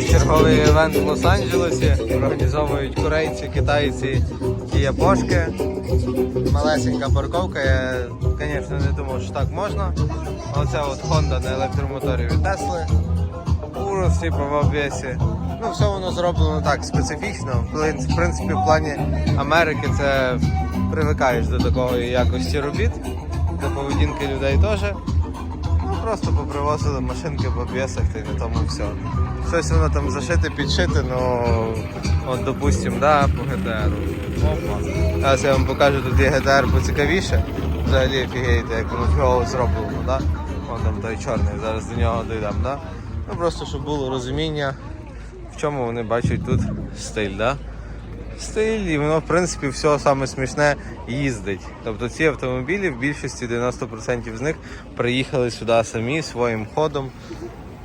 Черговий івент в Лос-Анджелесі організовують корейці, китайці і япошки. Малесенька парковка. Я, звісно, не думав, що так можна. Оце от Honda на електромоторі від Тесли. Урос, типу, в обвесі. Ну, все воно зроблено так специфічно. В принципі, в плані Америки це привикаєш до такої якості робіт, до поведінки людей теж. Просто попривозили машинки по обвесах та й на тому все. Щось воно там зашите, підшите, ну от допустим, да, по ГТР. Зараз я вам покажу, тут є ГТР поцікавіше. Взагалі офігієте, як воно фігово зроблено, да? Вон там той чорний, зараз до нього дійдемо, да? Ну просто щоб було розуміння, в чому вони бачать тут стиль, да? Стиль, і воно, в принципі, все саме смішне їздить. Тобто ці автомобілі в більшості 90% з них приїхали сюди самі своїм ходом.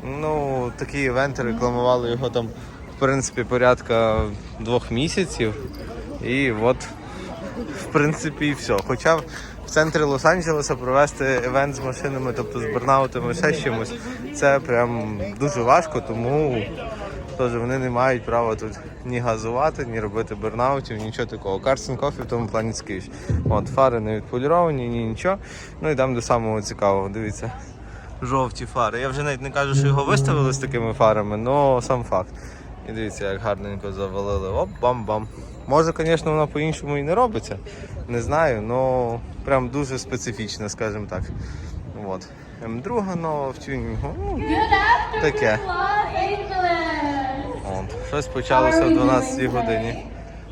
Ну, такі івенти рекламували його там, в принципі, порядка двох місяців. І от, в принципі, і все. Хоча в центрі Лос-Анджелеса провести івент з машинами, тобто з бурнаутами, ще з чимось, це прям дуже важко, тому Тож вони не мають права тут ні газувати, ні робити бернаутів, нічого такого. Карсен кофі в тому плані скіж. От, фари не відполіровані, ні нічого. Ну і там до самого цікавого, дивіться. Жовті фари. Я вже навіть не кажу, що його виставили з такими фарами, але сам факт. І дивіться, як гарненько завалили. Оп, бам-бам. Може, звісно, воно по-іншому і не робиться. Не знаю, але прям дуже специфічно, скажімо так. От. М2 нова в тюнінгу. Ну, Таке. От. Щось почалося о 12 годині.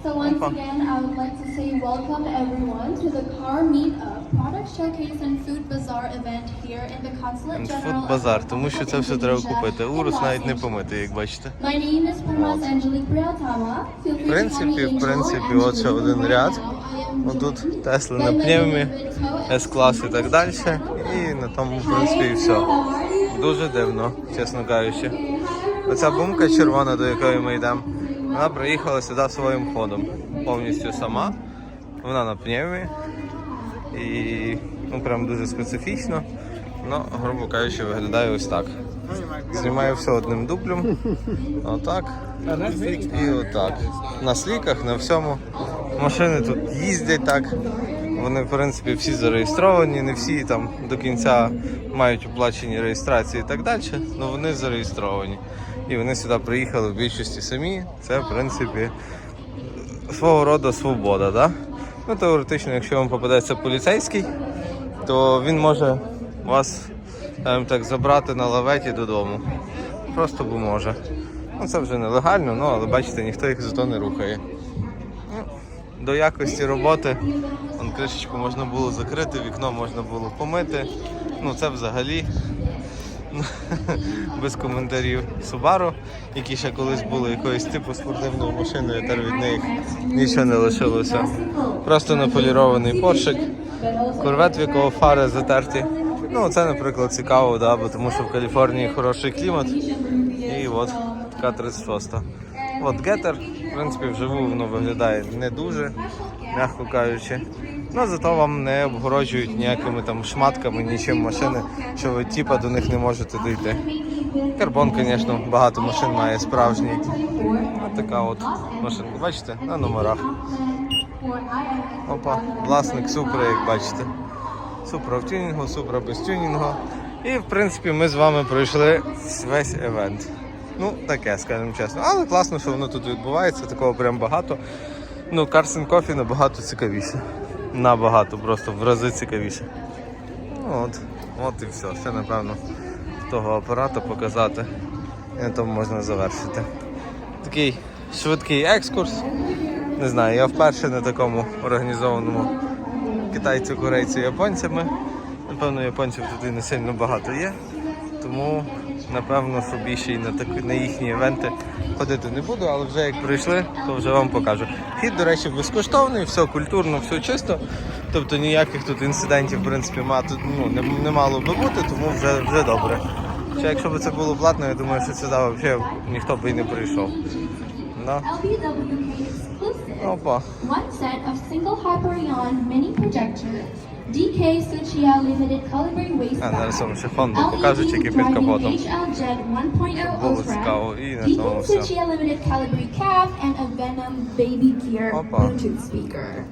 So once again, I would like to say welcome everyone to the Car Meetup Product Showcase and Food Bazaar event here in the Consulate General базар, of тому що це все треба купити. Урус навіть не помити, як бачите. My name is Parmas Angelique free В принципі, в принципі, от ще один ряд. Joined Тесли на пневмі, С-клас і так далі. І на тому, в принципі, і все. Дуже дивно, чесно кажучи. Оця бумка червона, до якої ми йдемо, вона приїхала сюди своїм ходом. Повністю сама. Вона на пневмі. І ну, прям дуже специфічно. Ну, грубо кажучи, виглядає ось так. Знімаю все одним дублем. Отак. І отак. На сліках, на всьому. Машини тут їздять так. Вони, в принципі, всі зареєстровані, не всі там до кінця мають оплачені реєстрації і так далі, але вони зареєстровані. І вони сюди приїхали в більшості самі. Це, в принципі, свого роду свобода. Да? Ну, теоретично, якщо вам попадеться поліцейський, то він може вас так, забрати на лаветі додому. Просто бо може. Ну, це вже нелегально, ну, але бачите, ніхто їх зато не рухає. Ну, до якості роботи вон, кришечку можна було закрити, вікно можна було помити. Ну це взагалі без коментарів. Subaru, які ще колись були якоюсь типу спортивною машиною, тепер від них нічого не лишилося. Просто наполірований поршик, корвет, в якого фари затерті. Ну, це, наприклад, цікаво, да, бо тому що в Каліфорнії хороший клімат. І от така 36. От гетер, в принципі, вживу воно виглядає не дуже, м'яко кажучи. Ну зато вам не обгороджують ніякими там шматками, нічим машини, що ви типа до них не можете дійти. Карбон, звісно, багато машин має справжній. Ось така от машинка. Бачите, на номерах. Опа, власник супра, як бачите. Супра в тюнінгу, супра без тюнінгу. І в принципі ми з вами пройшли весь евент. Ну, таке, скажімо чесно. Але класно, що воно тут відбувається, такого прям багато. Ну, Карсен Кофі набагато цікавіше. Набагато, просто в рази цікавіше. Ну, от, от і все. Ще напевно того апарата показати. І на тому можна завершити. Такий швидкий екскурс. Не знаю, я вперше на такому організованому китайцю, корейцю, японцями. Напевно, японців тут і не сильно багато є. Тому, напевно, що більше і на, такі, на їхні івенти ходити не буду, але вже як прийшли, то вже вам покажу. Вхід, до речі, безкоштовний, все культурно, все чисто. Тобто ніяких тут інцидентів, в принципі, мати, ну, не, не мало би бути, тому вже, вже добре. Ще якщо б це було платно, я думаю, що сюди взагалі ніхто б і не прийшов. Ну, LBWK exclusive. опа. One set of single Hyperion mini projectors DK Suchiya Limited Calibre waist А, зараз bag. вам ще Honda покажуть, які під LED капотом. driving HL Jet 1.0 Було Ultra, цікаво. І на Deacon тому все. Suchiya Limited Calibre cap, and a Venom Baby Gear Опа. Bluetooth speaker.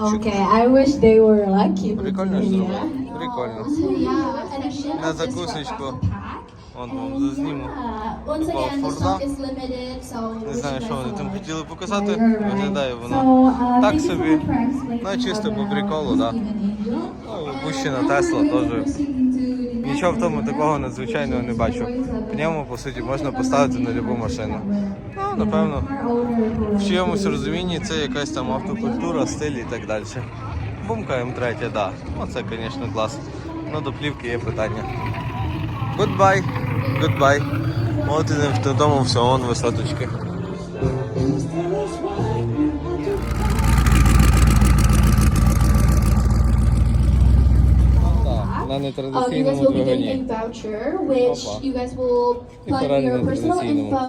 Okay, I wish they were lucky. Прикольно ж зробили. Прикольно. So yeah, addition На of this for закусочку. Вам зазніму. Форза. Не знаю, що вони там хотіли показати. Виглядає воно uh, так собі. Ну, чисто по приколу, да. Ну, Випущена Тесла теж. Нічого в тому такого надзвичайного не бачу. В ньому, по суті, можна поставити на будь-яку машину. Ну, напевно, в чиємусь розумінні це якась там автокультура, стиль і так далі. Бумка М3, да. Ну, це, звісно, клас. Ну, до плівки є питання. Goodbye. Goodbye. Młody do domu w on wysatuczkę. na netradycyjnym um, you guys will be getting voucher, which you guys will put your personal info.